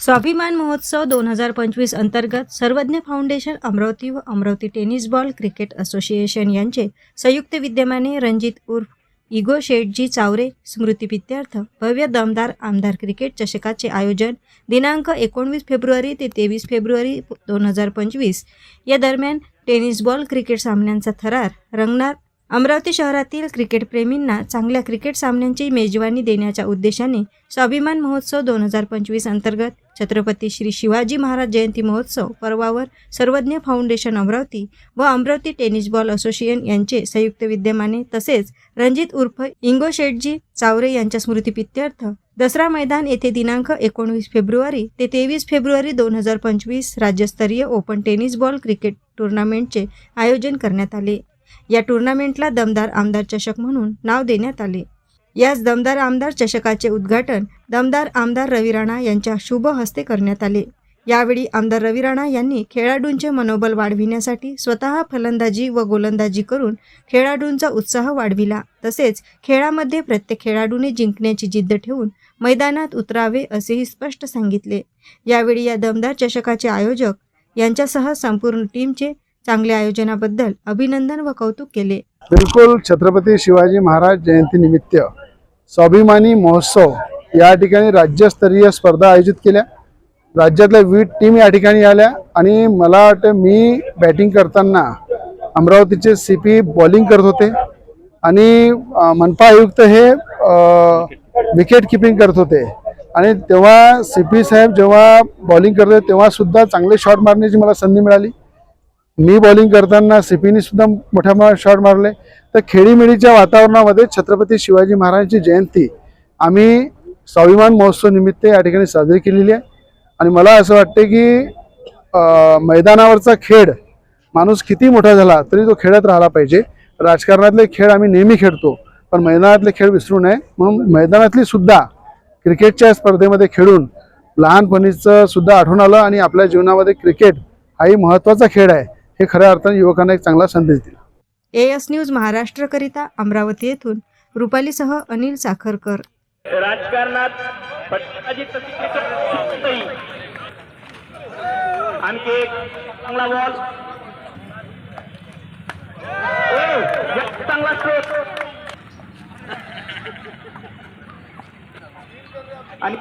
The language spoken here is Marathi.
स्वाभिमान महोत्सव दोन हजार पंचवीस अंतर्गत सर्वज्ञ फाउंडेशन अमरावती व Amravati tennis ball cricket association यांचे संयुक्त विद्यमाने रणजित उर्फ इगो शेठजी चावरे स्मृतिपित्यर्थ भव्य दमदार आमदार क्रिकेट चषकाचे आयोजन दिनांक एकोणवीस फेब्रुवारी ते तेवीस फेब्रुवारी दोन हजार पंचवीस. या दरम्यान टेनिस बॉल क्रिकेट सामन्यांचा थरार रंगणार अमरावती शहरातील क्रिकेटप्रेमींना चांगल्या क्रिकेट सामन्यांची मेजवानी देण्याच्या उद्देशाने स्वाभिमान महोत्सव दोन हजार पंचवीस अंतर्गत छत्रपती श्री शिवाजी महाराज जयंती महोत्सव पर्वावर सर्वज्ञ फाउंडेशन अमरावती व अमरावती टेनिस बॉल असोसिएशन यांचे संयुक्त विद्यमाने तसेच रणजित उर्फ इंगो शेटजी चावरे यांच्या स्मृतिपित्यार्थ दसरा मैदान येथे दिनांक एकोणवीस फेब्रुवारी ते तेवीस फेब्रुवारी दोन हजार पंचवीस राज्यस्तरीय ओपन टेनिस बॉल क्रिकेट टुर्नामेंटचे आयोजन करण्यात आले. या टुर्नामेंटला दमदार आमदार चषक म्हणून नाव देण्यात आले. याच दमदार आमदार चषकाचे उद्घाटन दमदार आमदार रवी राणा यांच्या शुभ हस्ते करण्यात आले. यावेळी आमदार रवी राणा यांनी खेळाडूंचे मनोबल वाढविण्यासाठी स्वतः फलंदाजी व गोलंदाजी करून खेळाडूंचा उत्साह वाढविला. तसेच खेळामध्ये प्रत्येक खेळाडूने जिंकण्याची जिद्द ठेवून मैदानात उतरावे असेही स्पष्ट सांगितले. यावेळी या दमदार चषकाचे आयोजक यांच्यासह संपूर्ण टीमचे चांगल्या आयोजनाबद्दल अभिनंदन व कौतुक केले. बिलकुल छत्रपती शिवाजी महाराज जयंतीनिमित्त स्वाभिमानी महोत्सव या ठिकाणी राज्यस्तरीय स्पर्धा आयोजित केल्या. राज्यातल्या विविध टीम या ठिकाणी आल्या आणि मला वाटतं मी बॅटिंग करताना अमरावतीचे सी पी बॉलिंग करत होते आणि मनपा आयुक्त हे विकेट किपिंग करत होते. आणि तेव्हा सी पी साहेब जेव्हा बॉलिंग करत होते तेव्हासुद्धा चांगले शॉट मारण्याची मला संधी मिळाली. मी बॉलिंग करताना सीपीने सुद्धा मोठ्या मोठ्या शॉट मारले. तर खेळीमेळीच्या वातावरणामध्ये छत्रपती शिवाजी महाराजांची जयंती आम्ही स्वाभिमान महोत्सव निमित्त या ठिकाणी साजरी केलेली आहे. आणि मला असं वाटते की मैदानावरचा खेळ माणूस किती मोठा झाला तरी तो खेळत राहिला पाहिजे. राजकारणातले खेळ आम्ही नेहमी खेळतो पण मैदानातले खेळ विसरू नये. म्हणून मैदानातली सुद्धा क्रिकेटच्या स्पर्धेमध्ये खेळून लहानपणीचं सुद्धा आठवण आलं आणि आपल्या जीवनामध्ये क्रिकेट हाही महत्त्वाचा खेळ आहे. हे खऱ्या अर्थाने युवकांना एक चांगला संदेश दिला. ए एस न्यूज महाराष्ट्रकरिता अमरावती येथून रुपालीसह अनिल साखरकर. राजकारणात. आणखी एक चांगला बॉल चांगला स्ट्रोक आणि